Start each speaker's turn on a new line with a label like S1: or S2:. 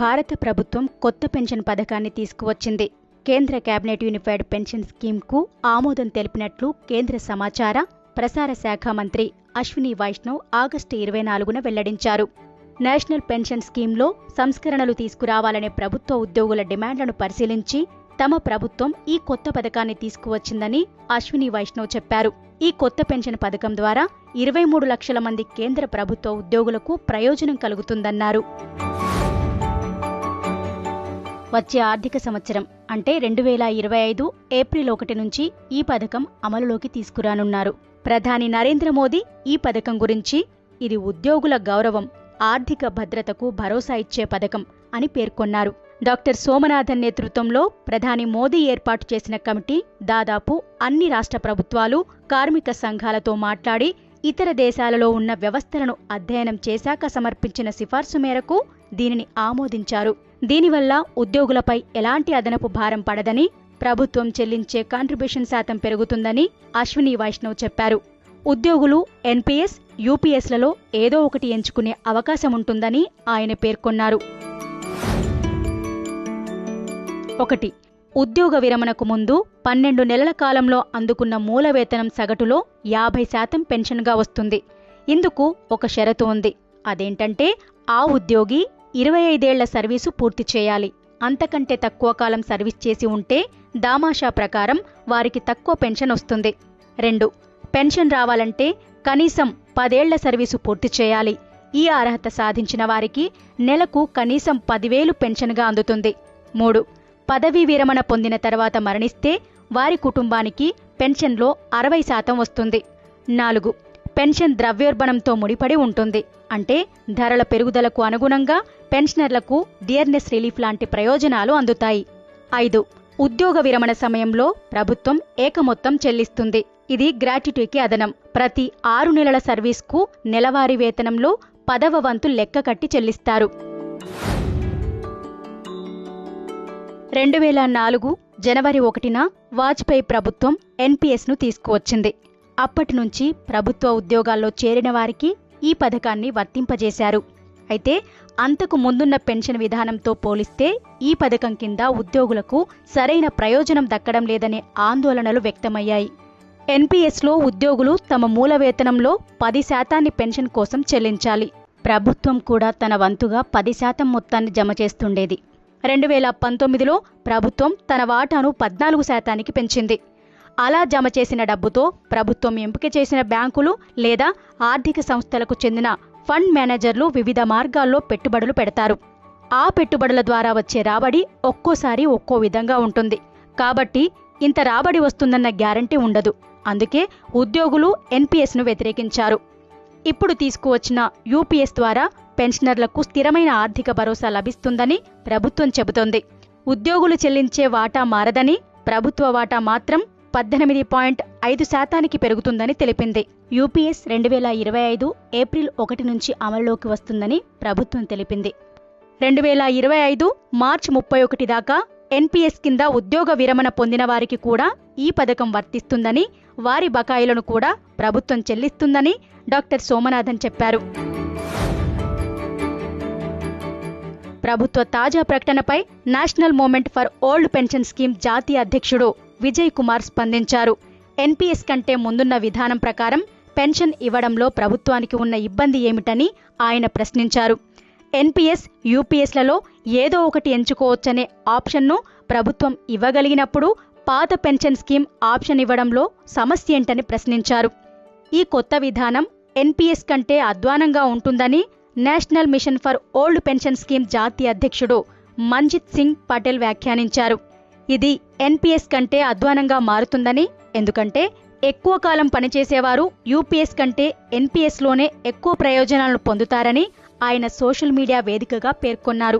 S1: భారత ప్రభుత్వం కొత్త పెన్షన్ పథకాన్ని తీసుకువచ్చింది. కేంద్ర కేబినెట్ యూనిఫైడ్ పెన్షన్ స్కీమ్కు ఆమోదం తెలిపినట్లు కేంద్ర సమాచార ప్రసార శాఖ మంత్రి అశ్విని వైష్ణవ్ ఆగస్టు ఇరవై నాలుగున వెల్లడించారు. నేషనల్ పెన్షన్ స్కీమ్లో సంస్కరణలు తీసుకురావాలనే ప్రభుత్వ ఉద్యోగుల డిమాండ్లను పరిశీలించి తమ ప్రభుత్వం ఈ కొత్త పథకాన్ని తీసుకువచ్చిందని అశ్విని వైష్ణవ్ చెప్పారు. ఈ కొత్త పెన్షన్ పథకం ద్వారా ఇరవై మూడు లక్షల మంది కేంద్ర ప్రభుత్వ ఉద్యోగులకు ప్రయోజనం కలుగుతుందన్నారు. వచ్చే ఆర్థిక సంవత్సరం అంటే రెండు వేల ఇరవై ఐదు ఏప్రిల్ ఒకటి నుంచి ఈ పథకం అమలులోకి తీసుకురానున్నారు. ప్రధాని నరేంద్ర మోదీ ఈ పథకం గురించి ఇది ఉద్యోగుల గౌరవం ఆర్థిక భద్రతకు భరోసా ఇచ్చే పథకం అని పేర్కొన్నారు. డాక్టర్ సోమనాథన్ నేతృత్వంలో ప్రధాని మోదీ ఏర్పాటు చేసిన కమిటీ దాదాపు అన్ని రాష్ట్ర ప్రభుత్వాలు కార్మిక సంఘాలతో మాట్లాడి ఇతర దేశాలలో ఉన్న వ్యవస్థలను అధ్యయనం చేశాక సమర్పించిన సిఫార్సు మేరకు దీనిని ఆమోదించారు. దీనివల్ల ఉద్యోగులపై ఎలాంటి అదనపు భారం పడదని ప్రభుత్వం చెల్లించే కాంట్రిబ్యూషన్ శాతం పెరుగుతుందని అశ్విని వైష్ణవ్ చెప్పారు. ఉద్యోగులు ఎన్పీఎస్ యూపీఎస్లలో ఏదో ఒకటి ఎంచుకునే అవకాశం ఉంటుందని ఆయన పేర్కొన్నారు. ఒకటి ఉద్యోగ విరమణకు ముందు పన్నెండు నెలల కాలంలో అందుకున్న మూల వేతనం సగటులో యాభై శాతం పెన్షన్గా వస్తుంది. ఇందుకు ఒక షరతు ఉంది. అదేంటంటే ఆ ఉద్యోగి ఇరవై ఐదేళ్ళ సర్వీసు పూర్తి చేయాలి. అంతకంటే తక్కువ కాలం సర్వీస్ చేసి ఉంటే దామాషా ప్రకారం వారికి తక్కువ పెన్షన్ వస్తుంది. రెండు పెన్షన్ రావాలంటే కనీసం పదేళ్ళ సర్వీసు పూర్తి చేయాలి. ఈ అర్హత సాధించిన వారికి నెలకు కనీసం పదివేలు పెన్షన్గా అందుతుంది. మూడు పదవీ విరమణ పొందిన తర్వాత మరణిస్తే వారి కుటుంబానికి పెన్షన్లో అరవై శాతం వస్తుంది. నాలుగు పెన్షన్ ద్రవ్యోల్బణంతో ముడిపడి ఉంటుంది. అంటే ధరల పెరుగుదలకు అనుగుణంగా పెన్షనర్లకు డియర్నెస్ రిలీఫ్ లాంటి ప్రయోజనాలు అందుతాయి. ఐదు. ఉద్యోగ విరమణ సమయంలో ప్రభుత్వం ఏకమొత్తం చెల్లిస్తుంది. ఇది గ్రాట్యుటీకి అదనం. ప్రతి ఆరు నెలల సర్వీస్కు నెలవారీ వేతనంలో పదవ వంతు లెక్క కట్టి చెల్లిస్తారు. రెండు వేల నాలుగు జనవరి ఒకటిన వాజ్పేయి ప్రభుత్వం ఎన్పీఎస్ను తీసుకువచ్చింది. అప్పటి నుంచి ప్రభుత్వ ఉద్యోగాల్లో చేరిన వారికి ఈ పథకాన్ని వర్తింపజేశారు. అయితే అంతకు ముందున్న పెన్షన్ విధానంతో పోలిస్తే ఈ పథకం కింద ఉద్యోగులకు సరైన ప్రయోజనం దక్కడం లేదనే ఆందోళనలు వ్యక్తమయ్యాయి. ఎన్పీఎస్లో ఉద్యోగులు తమ మూల వేతనంలో పది శాతాన్ని పెన్షన్ కోసం చెల్లించాలి. ప్రభుత్వం కూడా తన వంతుగా పది శాతం మొత్తాన్ని జమ చేస్తుండేది. రెండు వేల పంతొమ్మిదిలో ప్రభుత్వం తన వాటాను పద్నాలుగు శాతానికి పెంచింది. అలా జమ చేసిన డబ్బుతో ప్రభుత్వం ఎంపిక చేసిన బ్యాంకులు లేదా ఆర్థిక సంస్థలకు చెందిన ఫండ్ మేనేజర్లు వివిధ మార్గాల్లో పెట్టుబడులు పెడతారు. ఆ పెట్టుబడుల ద్వారా వచ్చే రాబడి ఒక్కోసారి ఒక్కో విధంగా ఉంటుంది. కాబట్టి ఇంత రాబడి వస్తుందన్న గ్యారంటీ ఉండదు. అందుకే ఉద్యోగులు ఎన్పిఎస్ను వ్యతిరేకించారు. ఇప్పుడు తీసుకువచ్చిన యూపీఎస్ ద్వారా పెన్షనర్లకు స్థిరమైన ఆర్థిక భరోసా లభిస్తుందని ప్రభుత్వం చెబుతోంది. ఉద్యోగులు చెల్లించే వాటా మారదని ప్రభుత్వ వాటా మాత్రం పద్దెనిమిది పాయింట్ ఐదు శాతానికి పెరుగుతుందని తెలిపింది. యూపీఎస్ రెండు వేల ఇరవై ఐదు ఏప్రిల్ ఒకటి నుంచి అమలులోకి వస్తుందని ప్రభుత్వం తెలిపింది. రెండు వేల ఇరవై ఐదు మార్చి ముప్పై ఒకటి దాకా ఎన్పీఎస్ కింద ఉద్యోగ విరమణ పొందిన వారికి కూడా ఈ పథకం వర్తిస్తుందని వారి బకాయిలను కూడా ప్రభుత్వం చెల్లిస్తుందని డాక్టర్ సోమనాథన్ చెప్పారు. ప్రభుత్వ తాజా ప్రకటనపై national movement for old pension scheme జాతీయ అధ్యక్షుడు విజయ్ కుమార్ స్పందించారు. ఎన్పీఎస్ కంటే ముందున్న విధానం ప్రకారం పెన్షన్ ఇవ్వడంలో ప్రభుత్వానికి ఉన్న ఇబ్బంది ఏమిటని ఆయన ప్రశ్నించారు. ఎన్పీఎస్ యూపీఎస్లలో ఏదో ఒకటి ఎంచుకోవచ్చనే ఆప్షన్ను ప్రభుత్వం ఇవ్వగలిగినప్పుడు పాత పెన్షన్ స్కీమ్ ఆప్షన్ ఇవ్వడంలో సమస్య ఏంటని ప్రశ్నించారు. ఈ కొత్త విధానం ఎన్పీఎస్ కంటే అధ్వానంగా ఉంటుందని national mission for old pension scheme జాతీయ అధ్యక్షుడు మంజిత్ సింగ్ పటేల్ వ్యాఖ్యానించారు. ఇది ఎన్పిఎస్ కంటే అధ్వానంగా మారుతుందని ఎందుకంటే ఎక్కువ కాలం పనిచేసేవారు యూపీఎస్ కంటే ఎన్పిఎస్లోనే ఎక్కువ ప్రయోజనాలను పొందుతారని ఆయన సోషల్ మీడియా వేదికగా పేర్కొన్నారు.